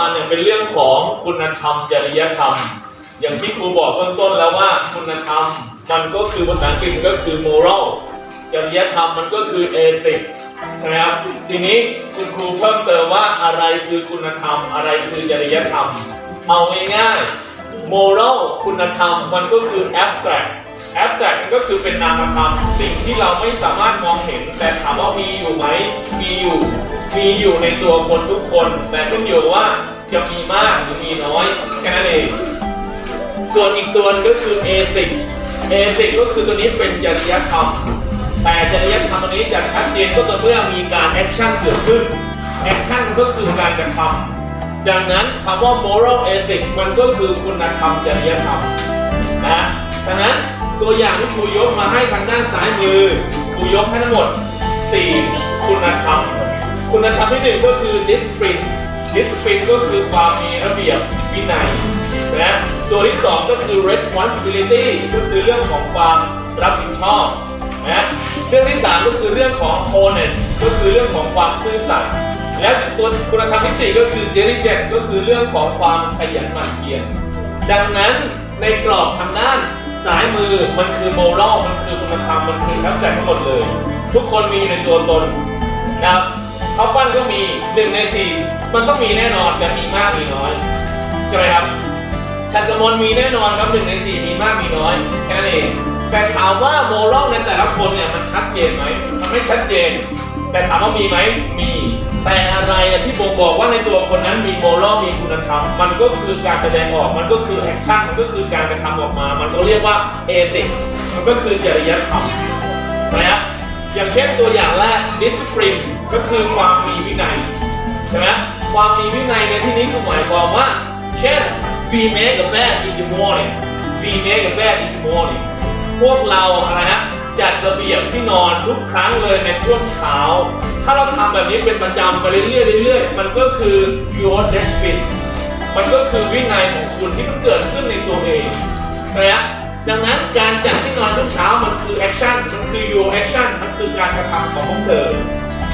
เมื่อวานเนี่ยเป็นเรื่องของคุณธรรมจริยธรรม อย่างที่ครูบอกเบื้องต้นแล้วว่าคุณธรรมมันก็คือภาษาอังกฤษก็คือ moral จริยธรรมมันก็คือ ethic นะครับทีนี้คุณครูเพิ่มเติมว่าอะไรคือคุณธรรม อะไรคือจริยธรรม เอาง่ายๆ moral คุณธรรมมันก็คือ abstract abstract มันก็คือเป็นนามธรรมสิ่งที่เราไม่สามารถมองเห็น แต่ถามว่ามีอยู่ไหมมีอยู่ มีอยู่ในตัวคนทุกคน แต่ขึ้นอยู่ว่าจะมีมากหรือมีน้อยแค่นั้นเอง ส่วนอีกตัวก็คือเอติกเอติกก็คือตัวนี้เป็นจริยธรรมแต่จริยธรรมตัวนี้จะชัดเจนก็ต่อเมื่อมีการแอคชั่นเกิดขึ้นแอคชั่นก็คือการกระทำดังนั้นคำว่า moral ethic มันก็คือคุณธรรมจริยธรรม ตัวอย่างที่ครูยกมาให้ทางด้านซ้ายมือครูยกให้ทั้งหมด 4 คุณธรรม คุณธรรมที่หนึ่งก็คือ discipline discipline ก็คือความมีระเบียบวินัยนะตัวที่สองก็คือ responsibility ก็คือเรื่องของความรับผิดชอบนะเรื่องที่สามก็คือเรื่องของ honest ก็คือเรื่องของความซื่อสัตย์และตัวคุณธรรมที่สี่ก็คือ diligent ก็คือเรื่องของความขยันหมั่นเพียรดังนั้นในกรอบทางด้าน ซ้ายมือมันคือ moral มันคือคุณธรรมมันคือทั้งใจทั้งหมดเลย ทุกคนมีอยู่ในตัวตนนะครับเขาปั้นก็มีหนึ่งในสี่มันต้องมีแน่นอนจะมีมากมีน้อยใช่ไหมครับชัดกมลมีแน่นอนครับหนึ่งในสี่มีมากมีน้อยแค่นั้นเองแต่ถามว่าโมรัลในแต่ละคนเนี่ยมันชัดเจนไหมมันไม่ชัดเจน แต่ถามว่ามีไหมมี แต่อะไรอะที่ผมบอกว่าในตัวคนนั้นมีโมรัลมีคุณธรรม มันก็คือการแสดงออก มันก็คือแอคชั่น มันก็คือการกระทำออกมา มันก็เรียกว่าเอติกมันก็คือจริยธรรมนะฮะอย่างเช่นตัวอย่างแรก discipline ก็คือความมีวินัยใช่ไหมความมีวินัยในที่นี้คือหมายความว่า เช่น we make a bed in the morning we make a bed in the morning พวกเราอะไรฮะ จัดระเบียบที่นอนทุกครั้งเลยในช่วงเช้า ถ้าเราทำแบบนี้เป็นประจำไปเรื่อยๆเรื่อยๆมันก็คือ your discipline มันก็คือวินัยของคุณที่มันเกิดขึ้นในตัวเองนะดังนั้นการจัดที่นอนทุกเช้ามันคือ action มันคือ your action มันคือการกระทำของพวกเธอ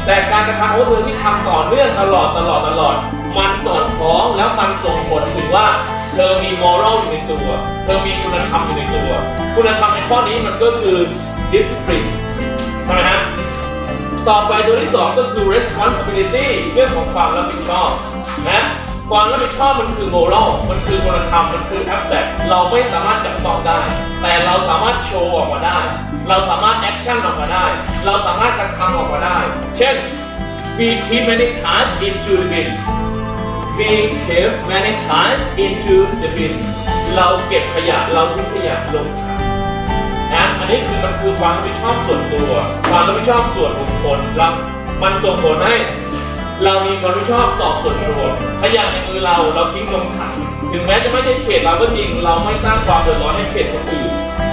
แต่การกระทำของเธอที่ทำต่อเนื่องตลอดตลอดตลอด มันสอดคล้องแล้วมันส่งผลถึงว่า เธอมีมอรัลอยู่ในตัว เธอมีคุณธรรมอยู่ในตัว คุณธรรมในข้อนี้มันก็คือ discipline ใช่ไหมฮะ ต่อไปตัวที่สองก็คือ responsibility เรื่องของความรับผิดชอบนะความรับผิดชอบมันคือ moral มันคือคุณธรรม มันคือ abstract เราไม่สามารถจับต้องได้ แต่เราสามารถโชว์ออกมาได้ เราสามารถ action ออกมาได้ เราสามารถกระทำออกมาได้ เช่น we keep many tasks into the bin we keep many tasks into the bin เราเก็บขยะเราทิ้งขยะลงถังนะอันนี้คือมันคือความรับผิดชอบส่วนตัวความรับผิดชอบส่วนบุคคลแล้วมันส่งผลให้เรามีความรับผิดชอบต่อส่วนรวมถ้าอย่างในมือเราเราทิ้งลงถังถึงแม้จะไม่ใช่เขตเราก็จริงเราไม่สร้างความเดือดร้อนให้เขตคนอื่น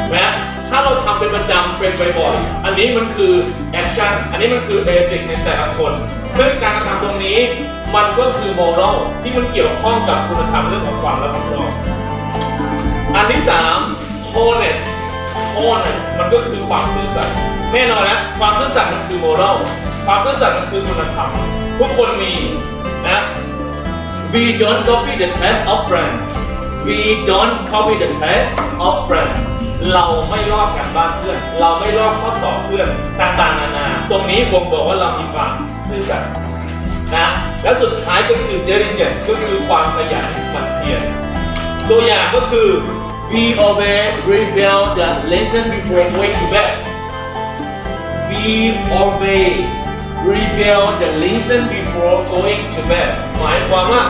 แม้ถ้าเราทำเป็นประจำเป็นบ่อยๆอันนี้มันคือแอคชั่นอันนี้มันคือเบสิกในแต่ละคน ซึ่งการกระทำตรงนี้มันก็คือโมรัลที่มันเกี่ยวข้องกับคุณธรรมเรื่องของความรับผิดชอบอันที่สามโ o เน s โอนน่ะมันก็คือความซื่อสัตย์แน่นอนนะความซื่อสัตย์มันคือโมรัลความซื่อสัตย์มันคือคุณธรรมทุกคนมีนะ we don't copy the test of brand we don't copy the test of brand เราไม่ลอกกันบ้านเพื่อน เราไม่ลอกข้อสอบเพื่อนต่างๆนานา ตรงนี้ผมบอกว่าเรามีความซื่อสัตย์นะและสุดท้ายก็คือ diligent ก็คือความขยันหมั่นเพียรตัวอย่างก็คือ we always review the lesson before going to bed we always review the lesson before going to bed หมายความว่า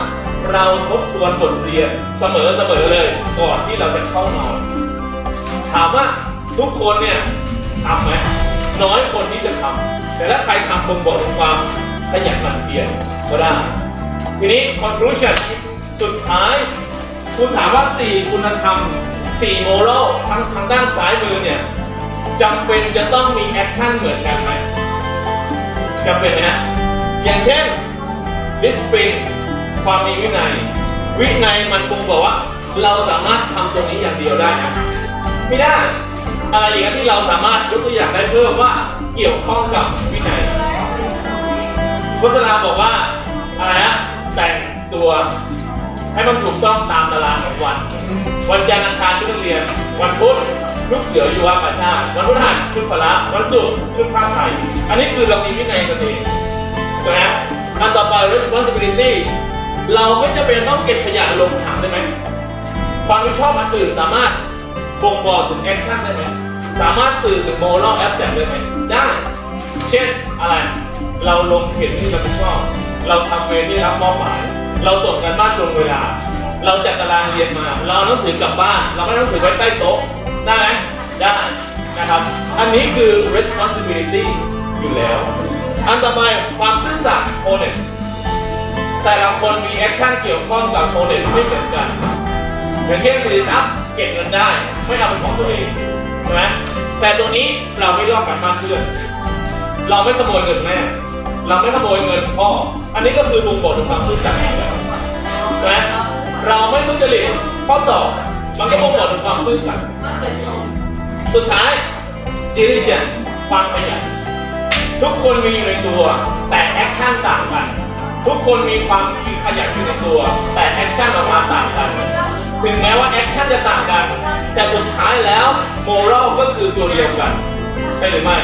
เราทบทวนบทเรียนเสมอเสมอเลย ก่อนที่เราจะเข้านอน ถามว่าทุกคนเนี่ยทำไหมน้อยคนที่จะทำแต่ถ้าใครทำบ่งบอกถึงความขยันหมั่นเพียรก็ได้ ทีนี้ conclusion สุดท้าย คุณถามว่า 4 คุณธรรม 4 โมรัลทั้งทางด้านซ้ายมือเนี่ยจำเป็นจะต้องมีแอคชั่นเหมือนกันไหมจำเป็นนะฮะอย่างเช่น discipline ความมีวินัย วินัยมันคงบอกว่า เราสามารถทำตรงนี้อย่างเดียวได้นะ ไม่ได้ อะไรอย่างนั้ที่เราสามารถยกตัวอย่างได้เพิ่มว่าเกี่ยวข้องกับวินัยโฆษณาบอกว่าอะไรฮะแต่งตัวให้มันถูกต้องตามตารางของวัน วันจันทร์อังคารชุดนักเรียน วันพุธลูกเสืออยู่ว่าประชาติวันพฤหัสชุดพละวันศุกร์ชุดผ้าไทย อันนี้คือเรามีวินัยกันเองถูกไหมอันต่อไป responsibility เราไม่จำเป็นต้องเก็บขยะลงถังได้ไหมความรับผิดชอบอันอื่นสามารถ บ่งบอกถึงแอคชั่นได้ไหมสามารถสื่อถึงโม r a l แอปแต่ได้ไหมได้ เช่นอะไร เราลงเห็นที่เรับผิดชอบ เราทำเวรที่รับมอบหมาย เราส่งกันบ้านตรงเวลา เราจัดตารางเรียนมา เราเอาหนังสือกลับบ้าน เราไม่เอาหนังสือไว้ใต้โต๊ะ ได้ไหมได้นะครับ อันนี้คือ responsibility อยู่แล้ว อันต่อไปความซื่อสัตย์ honest แต่ละคนมีแอคชั่นเกี่ยวข้องกับ honest ไม่เหมือนกันอย่างเช่นสิริทรัพย์เก็บเงินได้ ไม่เอาเป็นของตัวเองใช่ไหมแต่ตัวนี้เราไม่ลอกกันมากเพื่อนเราไม่ขโมยเงินแม่ เราไม่ขโมยเงินพ่อ อันนี้ก็คือบ่งบอกถึงความซื่อสัตย์ใช่ไหมเราไม่ทุจริตข้อสอบมันก็บ่งบอกถึงความซื่อสัตย์สุดท้าย diligence ความขยันทุกคนมีอยู่ในตัว แต่แอคชั่นต่างกัน ทุกคนมีความขยันอยู่ในตัว แต่แอคชั่นออกมาต่างกัน ถึงแม้ว่าแอคชั่นจะต่างกัน แต่สุดท้ายแล้วโมรัลก็คือตัวเดียวกันใช่หรือไม่